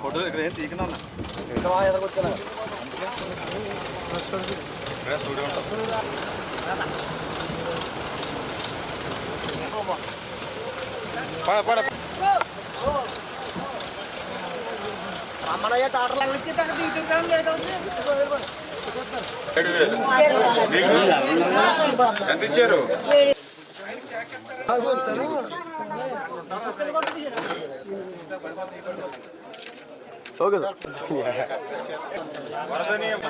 Photo ఇక్కడ ఏం తీయకుండా ఉన్నా ఇక్కడ స్టూడియో ఉంటుంది పడ పడ. ఎంత ఇచ్చారు ఓకే సార్ వరదనీయం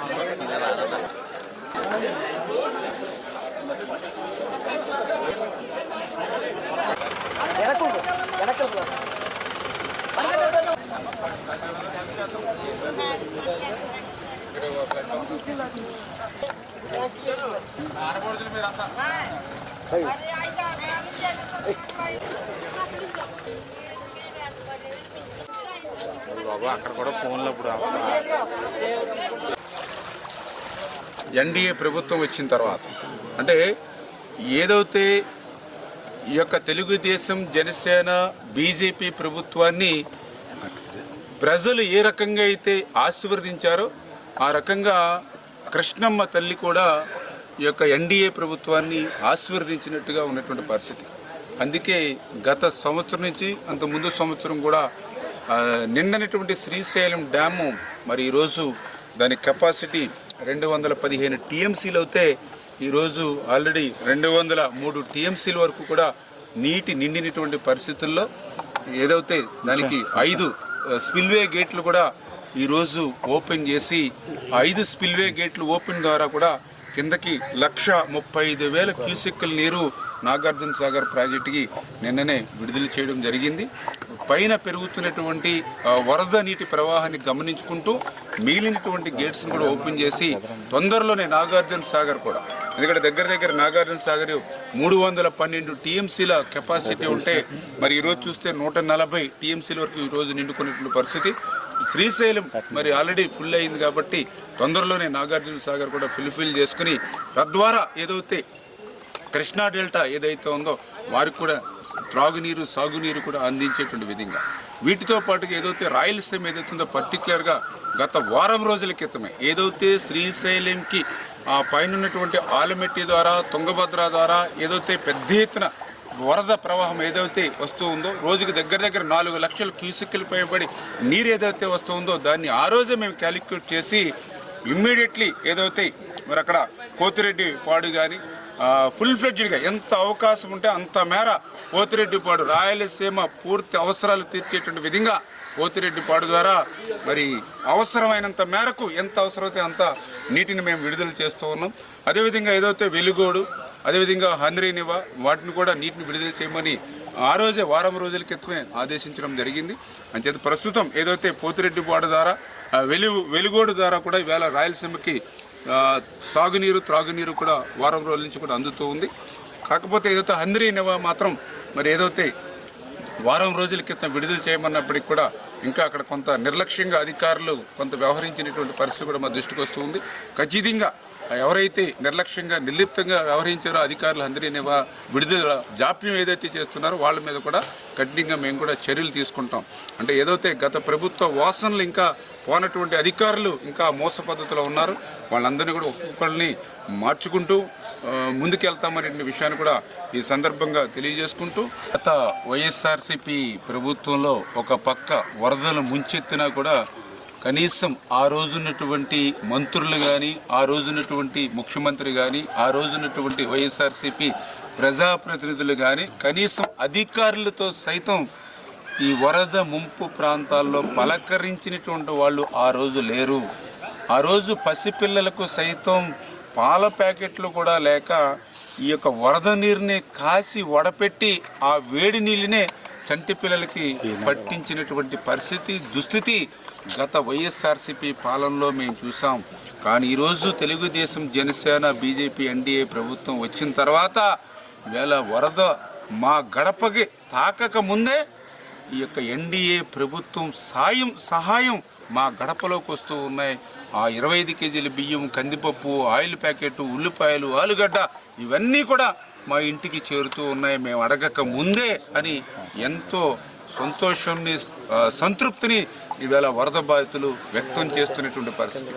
బాబు అక్కడ కూడా ఫోన్లో ఇప్పుడు ఎన్డీఏ ప్రభుత్వం వచ్చిన తర్వాత అంటే ఏదైతే ఈ యొక్క తెలుగుదేశం జనసేన బీజేపీ ప్రభుత్వాన్ని ప్రజలు ఏ రకంగా అయితే ఆశీర్వదించారో ఆ రకంగా కృష్ణమ్మ తల్లి కూడా ఈ యొక్క ఎన్డీఏ ప్రభుత్వాన్ని ఆశీర్వదించినట్టుగా ఉన్నటువంటి పరిస్థితి. అందుకే గత సంవత్సరం నుంచి అంత ముందు సంవత్సరం కూడా నిండనటువంటి శ్రీశైలం డ్యాము మరి ఈరోజు దాని కెపాసిటీ రెండు వందల పదిహేను టీఎంసీలు అయితే ఈరోజు ఆల్రెడీ రెండు వందల మూడు టీఎంసీల వరకు కూడా నీటి నిండినటువంటి పరిస్థితుల్లో ఏదైతే దానికి ఐదు స్పిల్వే గేట్లు కూడా ఈరోజు ఓపెన్ చేసి ఐదు స్పిల్వే గేట్లు ఓపెన్ ద్వారా కూడా కిందకి లక్ష ముప్పై ఐదు వేల క్యూసెక్కుల నీరు నాగార్జున సాగర్ ప్రాజెక్టుకి నిన్ననే విడుదల చేయడం జరిగింది. పైన పెరుగుతున్నటువంటి వరద నీటి ప్రవాహాన్ని గమనించుకుంటూ మిగిలినటువంటి గేట్స్ని కూడా ఓపెన్ చేసి తొందరలోనే నాగార్జున సాగర్ కూడా ఎందుకంటే దగ్గర దగ్గర నాగార్జున సాగర్ మూడు వందల పన్నెండు టీఎంసీల కెపాసిటీ ఉంటే మరి ఈరోజు చూస్తే నూట నలభై టీఎంసీల వరకు ఈరోజు నిండుకున్నటువంటి పరిస్థితి. శ్రీశైలం మరి ఆల్రెడీ ఫుల్ అయింది కాబట్టి తొందరలోనే నాగార్జున సాగర్ కూడా ఫుల్ఫిల్ చేసుకుని తద్వారా ఏదైతే కృష్ణా డెల్టా ఏదైతే ఉందో వారికి కూడా త్రాగునీరు సాగునీరు కూడా అందించేటువంటి విధంగా. వీటితో పాటుగా ఏదైతే రాయలసీమ ఏదైతే ఉందో పర్టికులర్గా గత వారం రోజుల క్రితమే ఏదైతే శ్రీశైలంకి పైన ఉన్నటువంటి ఆలమెట్టి ద్వారా తుంగభద్ర ద్వారా ఏదైతే పెద్ద ఎత్తున వరద ప్రవాహం ఏదైతే వస్తూ ఉందో రోజుకి దగ్గర దగ్గర నాలుగు లక్షల క్యూసెక్కులు పైబడి నీరు ఏదైతే వస్తూ ఉందో దాన్ని ఆ రోజే మేము క్యాలిక్యులేట్ చేసి ఇమ్మీడియట్లీ ఏదైతే మరి అక్కడ పోతిరెడ్డి పాడు కానీ ఫుల్ ఫ్లెడ్జ్డ్గా ఎంత అవకాశం ఉంటే అంత మేర పోతిరెడ్డిపాడు రాయలసీమ పూర్తి అవసరాలు తీర్చేటువంటి విధంగా పోతిరెడ్డిపాడు ద్వారా మరి అవసరమైనంత మేరకు ఎంత అవసరమైతే అంత నీటిని మేము విడుదల చేస్తూ ఉన్నాం. అదేవిధంగా ఏదైతే వెలుగోడు అదేవిధంగా హంద్రీనివ వాటిని కూడా నీటిని విడుదల చేయమని ఆ రోజే వారం రోజుల క్రితమే ఆదేశించడం జరిగింది. అంచేత ప్రస్తుతం ఏదైతే పోతిరెడ్డిపాడు ద్వారా వెలుగు వెలుగోడు ద్వారా కూడా ఈవేళ రాయలసీమకి సాగునీరు త్రాగునీరు కూడా వారం రోజుల నుంచి కూడా అందుతూ ఉంది. కాకపోతే ఏదైతే హంద్రీ నివా మాత్రం మరి ఏదైతే వారం రోజుల క్రితం విడుదల చేయమన్నప్పటికీ కూడా ఇంకా అక్కడ కొంత నిర్లక్ష్యంగా అధికారులు కొంత వ్యవహరించినటువంటి పరిస్థితి కూడా మా దృష్టికి వస్తుంది ఖచ్చితంగా ఎవరైతే నిర్లక్ష్యంగా నిర్లిప్తంగా వ్యవహరించారో అధికారులు అందరినీ విడుదల జాప్యం ఏదైతే చేస్తున్నారో వాళ్ళ మీద కూడా కఠినంగా మేము కూడా చర్యలు తీసుకుంటాం. అంటే ఏదైతే గత ప్రభుత్వ వాసనలు ఇంకా పోనటువంటి అధికారులు ఇంకా మోస పద్ధతిలో ఉన్నారు వాళ్ళందరినీ కూడా ఒక్కొక్కరిని మార్చుకుంటూ ముందుకెళ్తామనే విషయాన్ని కూడా ఈ సందర్భంగా తెలియజేసుకుంటూ గత వైఎస్ఆర్సీపీ ప్రభుత్వంలో ఒక పక్క వరదలు ముంచెత్తినా కూడా కనీసం ఆ రోజున్నటువంటి మంత్రులు కానీ ఆ రోజున్నటువంటి ముఖ్యమంత్రి కానీ ఆ రోజున్నటువంటి వైఎస్ఆర్సీపీ ప్రజాప్రతినిధులు కానీ కనీసం అధికారులతో సైతం ఈ వరద ముంపు ప్రాంతాల్లో పలకరించినటువంటి వాళ్ళు ఆ రోజు లేరు. ఆ రోజు పసిపిల్లలకు సైతం పాల ప్యాకెట్లు కూడా లేక ఈ యొక్క వరద నీరుని కాసి వడపెట్టి ఆ వేడి నీళ్ళనే చంటి పిల్లలకి పట్టించినటువంటి పరిస్థితి దుస్థితి గత వైఎస్ఆర్సీపీ పాలనలో మేము చూసాం. కానీ ఈరోజు తెలుగుదేశం జనసేన బీజేపీ ఎన్డీఏ ప్రభుత్వం వచ్చిన తర్వాత వేళ వరద మా గడపకి తాకక ముందే ఈ యొక్క ఎన్డీఏ ప్రభుత్వం సాయం సహాయం మా గడపలోకి వస్తూ ఉన్నాయి. ఆ ఇరవై ఐదు కేజీల బియ్యం కందిపప్పు ఆయిల్ ప్యాకెట్ ఉల్లిపాయలు ఆలుగడ్డ ఇవన్నీ కూడా మా ఇంటికి చేరుతూ ఉన్నాయి మేము అడగక ముందే అని ఎంతో సంతోషాన్ని సంతృప్తిని ఈవేళ వరద బాధితులు వ్యక్తం చేస్తున్నటువంటి పరిస్థితి.